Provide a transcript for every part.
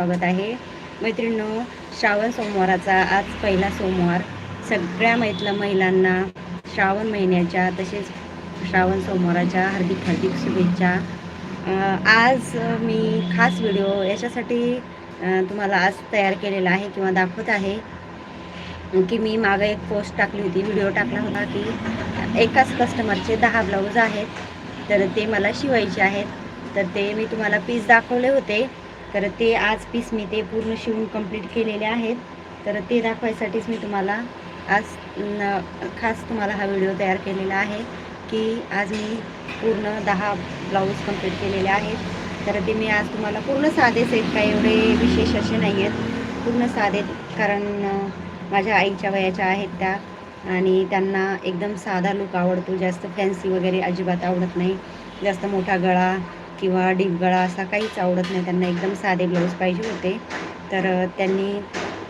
स्वागत आहे. मैत्रिणींनो श्रावण सोमवाराचा आज पहिला सोमवार. सगळ्या मैतला महिलांना श्रावण महिन्याच्या तसेच श्रावण सोमवाराच्या हार्दिक हार्दिक शुभेच्छा. आज मी खास व्हिडिओ याच्यासाठी तुम्हाला आज तयार केलेला आहे किंवा दाखवत आहे. की मी मागं एक पोस्ट टाकली होती व्हिडिओ टाकला होता की एकाच कस्टमरचे दहा ब्लाऊज आहेत. तर ते मला शिवायचे आहेत. तर ते मी तुम्हाला पीस दाखवले होते. तर ते आज पीस मी ते पूर्ण शिवून कंप्लीट केलेले आहेत. तर ते दाखवायसाठीच मी तुम्हाला आज खास तुम्हाला हा व्हिडिओ तयार केलेला आहे की आज मी पूर्ण दहा ब्लाऊज कंप्लीट केलेले आहेत. तर ते मी आज तुम्हाला पूर्ण साधेच आहेत काय एवढे विशेष असे नाही आहेत पूर्ण साधे कारण माझ्या आईच्या वयाच्या आहेत त्या आणि त्यांना एकदम साधा लुक आवडतो. जास्त फॅन्सी वगैरे अजिबात आवडत नाही. जास्त मोठा गळा किंवा डीप गळा असा काहीच आवडत नाही. त्यांना एकदम साधे ब्लाऊज पाहिजे होते. तर त्यांनी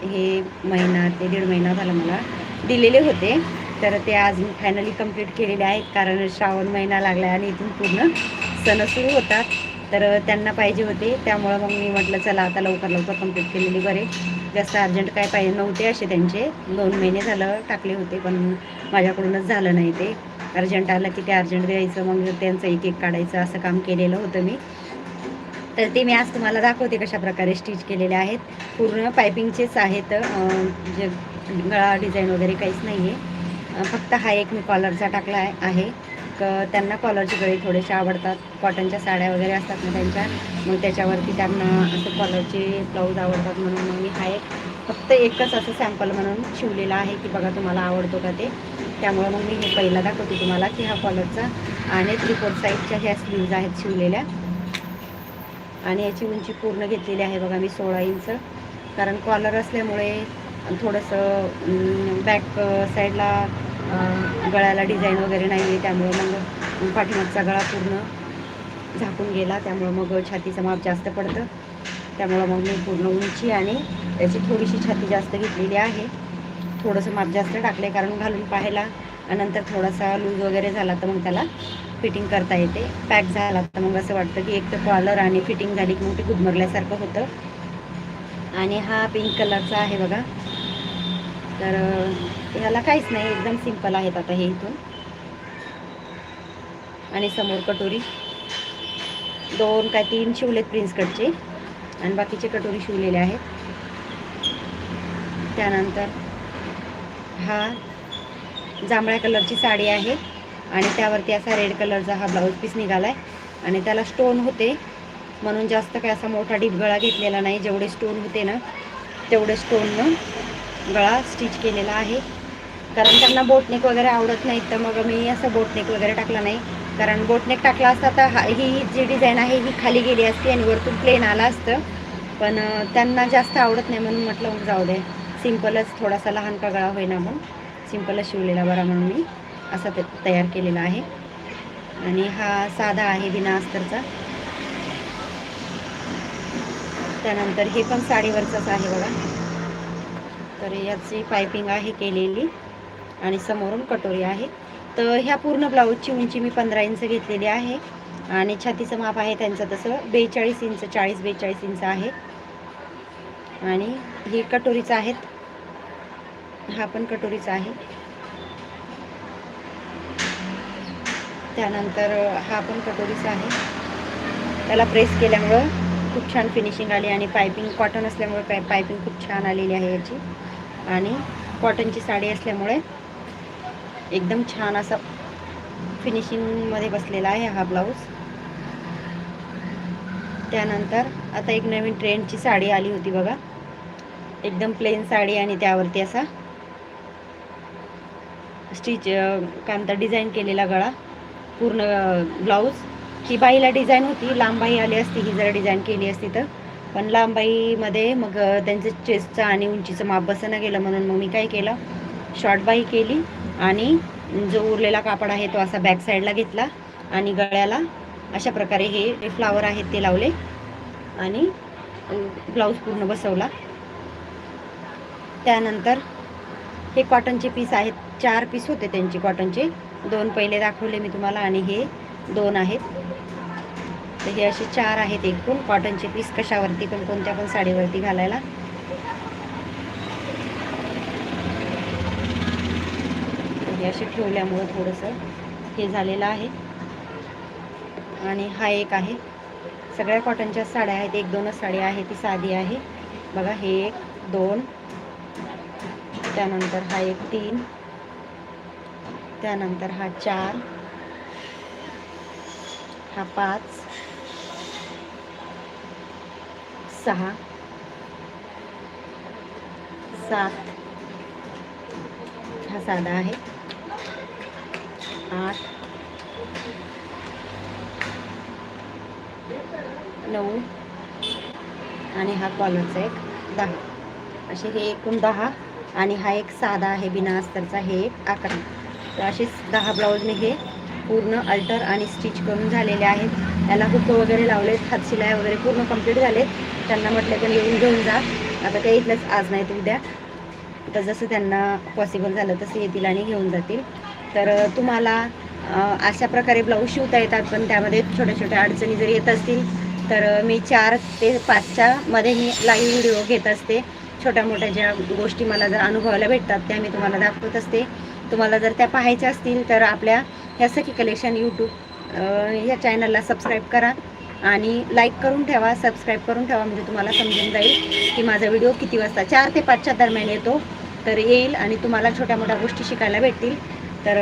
हे महिना ते दीड महिना झाला मला दिलेले होते. तर ते आज मी फायनली कंप्लीट केलेले आहेत. कारण श्रावण महिना लागला आणि इथून पूर्ण सण सुरू होतात. तर त्यांना पाहिजे होते. त्यामुळं मग मी म्हटलं चला आता लवकर लवकर कंप्लीट केलेली बरे. जास्त अर्जंट काय पाहिजे नव्हते असे त्यांचे. दोन महिने झालं टाकले होते पण माझ्याकडूनच झालं नाही ते. अर्जंट आलं की ते अर्जंट द्यायचं मग त्यांचं एक एक काढायचं असं काम केलेलं होतं मी. तर ते मी आज तुम्हाला दाखवते कशा प्रकारे स्टिच केलेले आहेत. पूर्ण पायपिंगचेच आहेत जे गळा डिझाईन वगैरे काहीच नाही आहे फक्त हा एक मी कॉलरचा टाकला आहे आहे. क त्यांना कॉलरचे गळे थोडेसे आवडतात. कॉटनच्या साड्या वगैरे असतात ना त्यांच्या मग त्याच्यावरती त्यांना असं कॉलरचे ब्लाऊज आवडतात म्हणून मग मी हा एक फक्त एकच असं सॅम्पल म्हणून शिवलेला आहे की बघा तुम्हाला आवडतो का ते. त्यामुळं मग मी हे पहिला दाखवते तुम्हाला की हा कॉलरचा आणि थ्री फोर साईडच्या ह्या स्लीव्ज आहेत शिवलेल्या. आणि याची उंची पूर्ण घेतलेली आहे बघा मी सोळा इंच. कारण कॉलर असल्यामुळे थोडंसं बॅक साईडला गळ्याला डिझाईन वगैरे नाही आहे त्यामुळे मग पाठीमागचा गळा पूर्ण झाकून गेला. त्यामुळं मग छातीचं माप जास्त पडतं. त्यामुळं मग मी पूर्ण उंची आणि त्याची थोडीशी छाती जास्त घेतलेली आहे. थोडंसं माप जास्त टाकले कारण घालून पाहायला आणि नंतर थोडासा लूज वगैरे झाला तर मग त्याला फिटिंग करता येते. पॅक झाला तर मग असं वाटतं की एक तर कॉलर आणि फिटिंग झाली की मग ते गुदमरल्यासारखं होतं. आणि हा पिंक कलरचा आहे बघा. तर ह्याला काहीच नाही एकदम सिंपल आहेत आता हे इथून. आणि समोर कटोरी. दोन काय तीन शिवलेत प्रिन्स कटचे आणि बाकीचे कटोरी शिवलेले आहेत. त्यानंतर हा जांभळ्या कलरची साडी आहे आणि त्यावरती असा रेड कलरचा हा ब्लाऊज पीस निघाला आहे आणि त्याला स्टोन होते. म्हणून जास्त काय असा मोठा डीप गळा घेतलेला नाही. जेवढे स्टोन होते ना तेवढे स्टोननं गळा स्टिच केलेला आहे. कारण त्यांना बोटनेक वगैरे आवडत नाही तर मग मी असं बोटनेक वगैरे टाकला नाही. कारण बोटनेक टाकला असता तर हा ही जी डिझाईन आहे ही खाली गेली असती आणि वरतून प्लेन आला असतं. पण त्यांना जास्त आवडत नाही म्हणून म्हटलं मग जाऊ दे. सिम्पलच थोडासा लहान का गळा होईना म्हणून सिम्पलच शिवलेला बरा म्हणून मी असा ते तयार केलेला आहे. आणि हा साधा आहे बिना अस्तरचा त्यानंतर हे पण साडीवरचंच आहे बघा. तर याची पायपिंग आहे केलेली आणि समोरून कटोरी आहे. तर ह्या पूर्ण ब्लाऊजची उंची मी पंधरा इंच घेतलेली आहे. आणि छातीचं माप आहे त्यांचं तसं बेचाळीस इंच चाळीस बेचाळीस इंच आहे. आणि ही कटोरीचा आहेत. हा पण कटोरीचा आहे. त्यानंतर हा पण कटोरीचा आहे. त्याला प्रेस केल्यामुळं खूप छान फिनिशिंग आली आणि पायपिंग कॉटन असल्यामुळे पाय पायपिंग खूप छान आलेली आहे याची. आणि कॉटनची साडी असल्यामुळे एकदम छान असा फिनिशिंगमध्ये बसलेला आहे हा ब्लाऊज. त्यानंतर आता एक नवीन ट्रेंडची साडी आली होती बघा. एकदम प्लेन साडी आणि त्यावरती असा स्टिच काय म्हणतात डिझाईन केलेला गळा. पूर्ण ब्लाऊज ही बाईला डिझाईन होती. लांबाई आली असती ही जर डिझाईन केली असती तर. पण लांबाईमध्ये मग त्यांचं चेस्टचं आणि उंचीचं माप बसणं गेलं म्हणून मग मी काय केलं? शॉर्ट बाई केली आणि जो उरलेला कापड आहे तो असा बॅक साईडला घेतला आणि गळ्याला अशा प्रकारे हे फ्लावर आहेत ते लावले आणि ब्लाऊज पूर्ण बसवला. त्यानंतर हे कॉटनचे पीस आहेत. चार पीस होते त्यांचे कॉटनचे दोन पहिले दाखवले मी तुम्हाला आणि हे दोन आहेत. तर हे असे चार आहेत एकूण. कॉटनचे पीस कशावरती पण कोणत्या पण साडीवरती घालायला. हे असे ठेवल्यामुळं थोडंसं हे झालेलं आहे. आणि हा एक आहे. सगळ्या कॉटनच्या साड्या आहेत. एक दोनच साडी आहे. ती साधी आहे. बघा हे एक दोन त्यानंतर हा एक तीन. त्यानंतर हा चार. हा पाच. सहा. सात. हा साधा आहे. आठ. नऊ. आणि हा कॉलरचा एक दहा. असे हे एकूण दहा. आणि हा एक साधा आहे बिना अस्तरचा हे एक अकरा तर असेच दहा ब्लाऊजने हे पूर्ण अल्टर आणि स्टिच करून झालेले आहेत. त्याला हुक वगैरे लावलेत हात शिलाई वगैरे पूर्ण कंप्लीट झालेत. त्यांना म्हटलं तर येऊन घेऊन जा. आता काही इथलंच आज नाही तर उद्या. तर जसं त्यांना पॉसिबल झालं तसं येतील आणि घेऊन जातील. तर तुम्हाला अशा प्रकारे ब्लाऊज शिवता येतात पण त्यामध्ये छोट्या छोट्या अडचणी जर येत असतील तर मी चार ते पाचच्या मध्ये मी लाईव्ह व्हिडिओ घेत असते. छोट्या मोठ्या ज्या गोष्टी मला जर अनुभवायला भेटतात त्या मी तुम्हाला दाखवत असते. तुम्हाला जर त्या पाहायच्या असतील तर आपल्या ह्या सखी कलेक्शन यूट्यूब या चॅनलला सबस्क्राईब करा आणि लाईक करून ठेवा सबस्क्राईब करून ठेवा म्हणजे तुम्हाला समजून जाईल की माझा व्हिडिओ किती वाजता चार ते पाचच्या दरम्यान येतो. तर येईल आणि तुम्हाला छोट्या मोठ्या गोष्टी शिकायला भेटतील. तर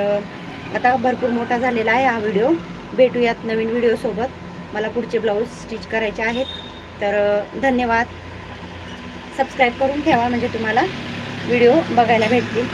आता भरपूर मोठा झालेला आहे हा व्हिडिओ भेटूयात नवीन व्हिडिओसोबत मला पुढचे ब्लाऊज स्टिच करायचे आहेत. तर धन्यवाद. सबस्क्राईब करून ठेवा म्हणजे तुम्हाला व्हिडिओ बघायला भेटतील.